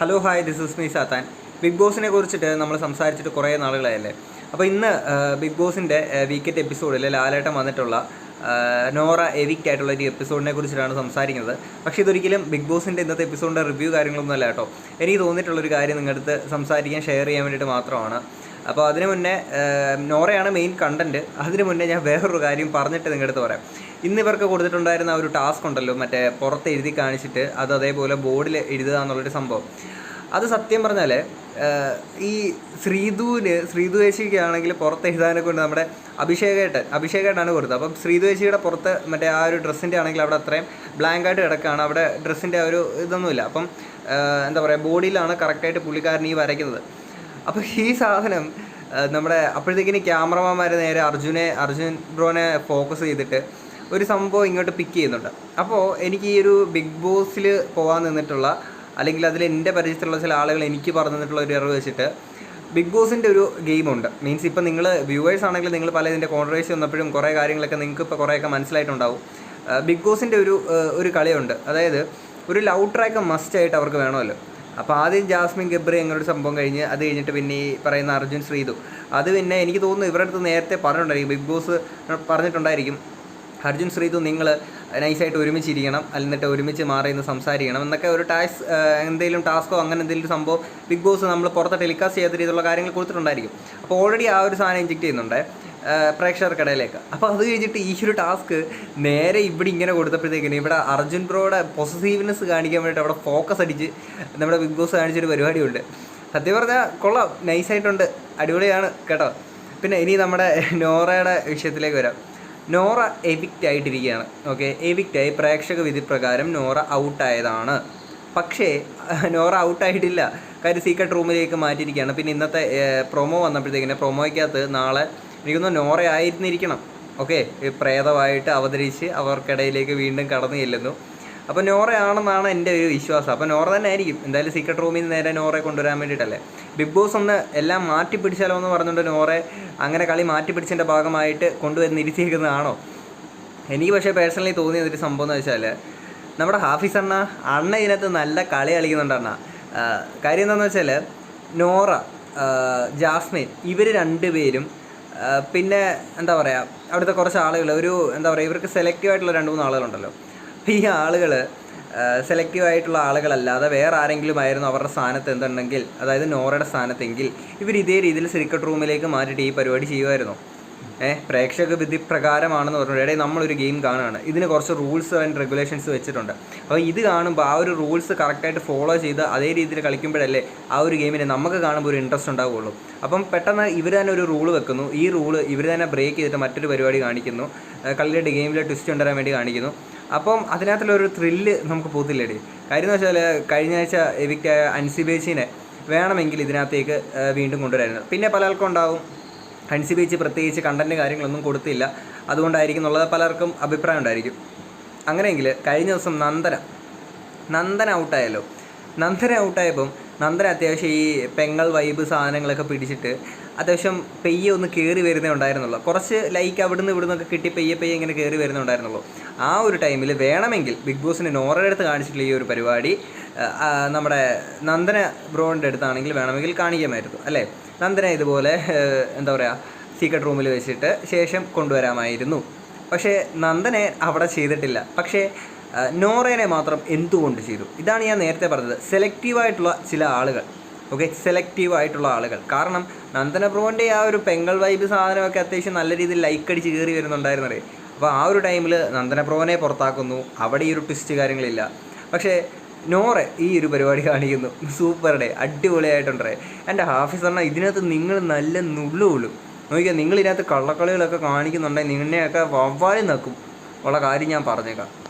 Hello hi this is me സാത്താൻ big ബോസിനെ കുറിച്ചിട്ട് നമ്മൾ സംസാരിച്ചിട്ട് കുറേ നാളുകളായല്ലേ? അപ്പോൾ ഇന്ന് ബിഗ് ബോസിന്റെ വീക്കെൻഡ് എപ്പിസോഡിൽ ലാലേട്ടൻ വന്നിട്ടുള്ള നോറ എവിക്റ്റ് ആയിട്ടുള്ള ഒരു എപ്പിസോഡിനെ കുറിച്ചിട്ടാണ് സംസാരിക്കുന്നത്. പക്ഷേ ഇതൊരിക്കലും ബിഗ് ബോസിന്റെ ഇന്നത്തെ എപ്പിസോഡിന്റെ റിവ്യൂ കാര്യങ്ങളൊന്നും അല്ല കേട്ടോ. എനിക്ക് തോന്നിയിട്ടുള്ളൊരു കാര്യം നിങ്ങളുടെ അടുത്ത് സംസാരിക്കാൻ ഷെയർ ചെയ്യാൻ വേണ്ടിയിട്ട് മാത്രമാണ്. അപ്പോൾ അതിന് മുന്നേ നോറയാണ് മെയിൻ കണ്ടന്റ് അതിന് മുന്നേ ഞാൻ വേറൊരു കാര്യം പറഞ്ഞിട്ട് നിങ്ങളുടെ അടുത്ത് പറയാം. ഇന്ന് ഇവർക്ക് കൊടുത്തിട്ടുണ്ടായിരുന്ന ഒരു ടാസ്ക് ഉണ്ടല്ലോ മറ്റേ പുറത്ത് എഴുതി കാണിച്ചിട്ട് അത് അതേപോലെ ബോർഡിൽ എഴുതുക എന്നുള്ളൊരു സംഭവം. അത് സത്യം പറഞ്ഞാൽ ഈ ശ്രീധുവിന് ശ്രീധു ആണെങ്കിൽ പുറത്ത് എഴുതാനൊക്കെ നമ്മുടെ അഭിഷേകേട്ടൻ അഭിഷേകേട്ടാണ് കൊടുത്തത്. അപ്പം ശ്രീധു ചേച്ചിയുടെ പുറത്ത് മറ്റേ ആ ഒരു ഡ്രസ്സിന്റെ ആണെങ്കിൽ അവിടെ അത്രയും ബ്ലാങ്ക് ആയിട്ട് കിടക്കുകയാണ് അവിടെ ഡ്രസ്സിന്റെ ഒരു ഇതൊന്നുമില്ല. അപ്പം എന്താ പറയുക ബോഡിയിലാണ് കറക്റ്റായിട്ട് പുള്ളിക്കാരൻ ഈ വരയ്ക്കുന്നത്. അപ്പോൾ ഈ സാധനം നമ്മുടെ അപ്പോഴത്തേക്കിന് ക്യാമറമാന്മാർ നേരെ അർജുനെ അർജുൻ ബ്രോനെ ഫോക്കസ് ചെയ്തിട്ട് ഒരു സംഭവം ഇങ്ങോട്ട് പിക്ക് ചെയ്യുന്നുണ്ട്. അപ്പോൾ എനിക്ക് ഈ ഒരു ബിഗ് ബോസിൽ പോകാൻ നിന്നിട്ടുള്ള അല്ലെങ്കിൽ അതിൽ എന്റെ പരിചയത്തിലുള്ള ചില ആളുകൾ എനിക്ക് പറഞ്ഞു തന്നിട്ടുള്ള ഒരു അറിവ് വെച്ചിട്ട് ബിഗ് ബോസിന്റെ ഒരു ഗെയിമുണ്ട് മീൻസ് ഇപ്പം നിങ്ങൾ വ്യൂവേഴ്സ് ആണെങ്കിൽ നിങ്ങൾ പല ഇതിന്റെ കോൺട്രവേഴ്സി വന്നപ്പോഴും കുറേ കാര്യങ്ങളൊക്കെ നിങ്ങൾക്ക് ഇപ്പോൾ കുറേയൊക്കെ മനസ്സിലായിട്ടുണ്ടാവും. ബിഗ് ബോസിന്റെ ഒരു ഒരു കളിയുണ്ട്. അതായത് ഒരു ലൗ ട്രാക്ക് മസ്റ്റ് ആയിട്ട് അവർക്ക് വേണമല്ലോ. അപ്പോൾ ആദ്യം ജാസ്മിൻ ഗബ്രി എന്നൊരു സംഭവം കഴിഞ്ഞ് അത് കഴിഞ്ഞിട്ട് പിന്നെ ഈ പറയുന്ന അർജുൻ ശ്രീതു. അത് പിന്നെ എനിക്ക് തോന്നുന്നു ഇവരുടെ അടുത്ത് നേരത്തെ പറഞ്ഞിട്ടുണ്ടായിരിക്കും. ബിഗ് ബോസ് പറഞ്ഞിട്ടുണ്ടായിരിക്കും. അർജുൻ ശ്രീതു നിങ്ങൾ നൈസായിട്ട് ഒരുമിച്ചിരിക്കണം എന്നിട്ട് ഒരുമിച്ച് മാറി നിന്ന് സംസാരിക്കണം എന്നൊക്കെ ഒരു ടാസ്ക് എന്തെങ്കിലും ടാസ്കോ അങ്ങനെ എന്തെങ്കിലും സംഭവം ബിഗ് ബോസ് നമ്മൾ പുറത്ത് ടെലികാസ്റ്റ് ചെയ്യാത്ത രീതിയിലുള്ള കാര്യങ്ങൾ കൊടുത്തിട്ടുണ്ടായിരിക്കും. അപ്പോൾ ഓൾറെഡി ആ ഒരു സാധനം ഇഞ്ചെക്ട് ചെയ്യുന്നുണ്ട് പ്രേക്ഷകർക്കിടയിലേക്ക്. അപ്പോൾ അത് കഴിഞ്ഞിട്ട് ഈ ഒരു ടാസ്ക് നേരെ ഇവിടെ ഇങ്ങനെ കൊടുത്തപ്പോഴത്തേക്കിന് ഇവിടെ അർജുൻ ബ്രോയുടെ പൊസസീവ്നെസ് കാണിക്കാൻ വേണ്ടിയിട്ട് അവിടെ ഫോക്കസ് അടിച്ച് നമ്മുടെ ബിഗ് ബോസ് കാണിച്ചൊരു പരിപാടിയുണ്ട്. സത്യം പറഞ്ഞാൽ കൊള്ളാം നൈസായിട്ടുണ്ട് അടിപൊളിയാണ് കേട്ടോ. പിന്നെ ഇനി നമ്മുടെ നോറയുടെ വിഷയത്തിലേക്ക് വരാം. നോറ എവിക്റ്റ് ആയിട്ടിരിക്കുകയാണ്. ഓക്കെ എവിക്റ്റ് ആയി. പ്രേക്ഷക വിധി പ്രകാരം നോറ ഔട്ടായതാണ് പക്ഷേ നോറ ഔട്ടായിട്ടില്ല കാര്യം സീക്രട്ട് റൂമിലേക്ക് മാറ്റിയിരിക്കുകയാണ്. പിന്നെ ഇന്നത്തെ പ്രൊമോ വന്നപ്പോഴത്തേക്കിന് പ്രൊമോയ്ക്കകത്ത് നാളെ എനിക്കൊന്ന് നോറ ആയിരുന്നിരിക്കണം. ഓക്കെ പ്രേതമായിട്ട് അവതരിച്ച് അവർക്കിടയിലേക്ക് വീണ്ടും കടന്നു ചെല്ലുന്നു. അപ്പോൾ നോറയാണെന്നാണ് എന്റെ ഒരു വിശ്വാസം. അപ്പോൾ നോറ തന്നെ ആയിരിക്കും. എന്തായാലും സീക്രട്ട് റൂമിൽ നിന്ന് നേരെ നോറയെ കൊണ്ടുവരാൻ വേണ്ടിയിട്ടല്ലേ? ബിഗ് ബോസ് ഒന്ന് എല്ലാം മാറ്റി പിടിച്ചാലോ എന്ന് പറഞ്ഞുകൊണ്ട് നോറെ അങ്ങനെ കളി മാറ്റി പിടിച്ചതിന്റെ ഭാഗമായിട്ട് ഇരുത്തിയിരിക്കുന്നതാണോ എനിക്ക് പക്ഷേ പേഴ്സണലി തോന്നിയ ഒരു സംഭവം എന്ന് വെച്ചാൽ നമ്മുടെ ഹാഫിസ് അണ്ണ അണ്ണ ഇതിനകത്ത് നല്ല കളി കളിക്കുന്നുണ്ട് അണ്ണ. കാര്യം എന്താണെന്ന് വെച്ചാൽ നോറ ജാസ്മിൻ ഇവർ രണ്ടുപേരും പിന്നെ എന്താ പറയുക അവിടുത്തെ കുറച്ച് ആളുകൾ ഒരു എന്താ പറയുക ഇവർക്ക് സെലക്റ്റീവ് ആയിട്ടുള്ള രണ്ട് മൂന്ന് ആളുകളുണ്ടല്ലോ. അപ്പോൾ ഈ ആളുകൾ സെലക്റ്റീവ് ആയിട്ടുള്ള ആളുകളല്ലാതെ വേറെ ആരെങ്കിലും ആയിരുന്നു അവരുടെ സ്ഥാനത്ത് എന്തുണ്ടെങ്കിൽ അതായത് നോറയുടെ സ്ഥാനത്തെങ്കിൽ ഇവർ ഇതേ രീതിയിൽ സിരിക്കട്ട് റൂമിലേക്ക് മാറ്റിയിട്ട് ഈ പരിപാടി ചെയ്യുമായിരുന്നു ഏഹ് പ്രേക്ഷക വിധി പ്രകാരമാണെന്ന് പറഞ്ഞു. ഇടയിൽ നമ്മളൊരു ഗെയിം കാണുകയാണ്. ഇതിന് കുറച്ച് റൂൾസ് ആൻഡ് റെഗുലേഷൻസ് വെച്ചിട്ടുണ്ട്. അപ്പോൾ ഇത് കാണുമ്പോൾ ആ ഒരു റൂൾസ് കറക്റ്റായിട്ട് ഫോളോ ചെയ്ത് അതേ രീതിയിൽ കളിക്കുമ്പോഴല്ലേ ആ ഒരു ഗെയിമിന് നമുക്ക് കാണുമ്പോൾ ഒരു ഇൻട്രസ്റ്റ് ഉണ്ടാവുകയുള്ളൂ. അപ്പം പെട്ടെന്ന് ഇവർ തന്നെ ഒരു റൂൾ വെക്കുന്നു. ഈ റൂൾ ഇവർ തന്നെ ബ്രേക്ക് ചെയ്തിട്ട് മറ്റൊരു പരിപാടി കാണിക്കുന്നു. കളിയുടെ ഗെയിമിലെ ട്വിസ്റ്റ് കൊണ്ടുവരാൻ വേണ്ടി കാണിക്കുന്നു. അപ്പം അതിനകത്തുള്ളൊരു ത്രില്ല് നമുക്ക് പോകത്തില്ലേടി? കാര്യം എന്ന് വെച്ചാൽ കഴിഞ്ഞ ആഴ്ച എവിക്റ്റ് ആയ അൻസിബേച്ചിനെ വേണമെങ്കിൽ ഇതിനകത്തേക്ക് വീണ്ടും കൊണ്ടുവരായിരുന്നു. പിന്നെ പലർക്കും ഉണ്ടാവും. അൻസി ബീച്ച് പ്രത്യേകിച്ച് കണ്ടന്റ് കാര്യങ്ങളൊന്നും കൊടുത്തില്ല. അതുകൊണ്ടായിരിക്കും എന്നുള്ളത് പലർക്കും അഭിപ്രായം ഉണ്ടായിരിക്കും. അങ്ങനെയെങ്കിൽ കഴിഞ്ഞ ദിവസം നന്ദന നന്ദന ഔട്ടായല്ലോ നന്ദന ഔട്ടായപ്പം നന്ദന അത്യാവശ്യം ഈ പെങ്ങൾ വൈബ് സാധനങ്ങളൊക്കെ പിടിച്ചിട്ട് അത്യാവശ്യം പെയ്യെ ഒന്ന് കയറി വരുന്നേ ഉണ്ടായിരുന്നുള്ളൂ. കുറച്ച് ലൈക്ക് അവിടുന്ന് ഇവിടുന്ന് ഒക്കെ കിട്ടി പെയ്യെ പെയ്യെ ഇങ്ങനെ കയറി വരുന്നേ ഉണ്ടായിരുന്നുള്ളൂ. ആ ഒരു ടൈമിൽ വേണമെങ്കിൽ ബിഗ് ബോസിന് നോറയുടെ അടുത്ത് കാണിച്ചിട്ടുള്ള ഈ ഒരു പരിപാടി നമ്മുടെ നന്ദന ബ്രോന്റെ അടുത്താണെങ്കിൽ വേണമെങ്കിൽ കാണിക്കാമായിരുന്നു അല്ലേ? നന്ദന ഇതുപോലെ എന്താ പറയുക സീക്രട്ട് റൂമിൽ വെച്ചിട്ട് ശേഷം കൊണ്ടുവരാമായിരുന്നു. പക്ഷേ നന്ദനെ അവിടെ ചെയ്തിട്ടില്ല. പക്ഷേ നോറേനെ മാത്രം എന്തുകൊണ്ട് ചെയ്തു? ഇതാണ് ഞാൻ നേരത്തെ പറഞ്ഞത്. സെലക്റ്റീവായിട്ടുള്ള ചില ആളുകൾ. ഓക്കെ സെലക്റ്റീവ് ആയിട്ടുള്ള ആളുകൾ. കാരണം നന്ദന ആ ഒരു പെങ്കൾ വൈബ് സാധനമൊക്കെ അത്യാവശ്യം നല്ല രീതിയിൽ ലൈക്ക് അടിച്ച് കയറി വരുന്നുണ്ടായിരുന്നേ അപ്പോൾ ആ ഒരു ടൈമിൽ നന്ദന പുറത്താക്കുന്നു. അവിടെ ഈ ഒരു ട്വിസ്റ്റ് കാര്യങ്ങളില്ല. പക്ഷേ നോറെ ഈ ഒരു പരിപാടി കാണിക്കുന്നു. Super day. അടിപൊളിയായിട്ടുണ്ടേ എന്റെ ഹാഫീസ് പറഞ്ഞാൽ ഇതിനകത്ത് നിങ്ങൾ നല്ല നുള്ളുള്ളൂ നോക്കിയാൽ നിങ്ങൾ ഇതിനകത്ത് കള്ളക്കളികളൊക്കെ കാണിക്കുന്നുണ്ടെങ്കിൽ നിന്നെയൊക്കെ വവ്വാലും നിൽക്കും ഉള്ള കാര്യം ഞാൻ പറഞ്ഞേക്കാം.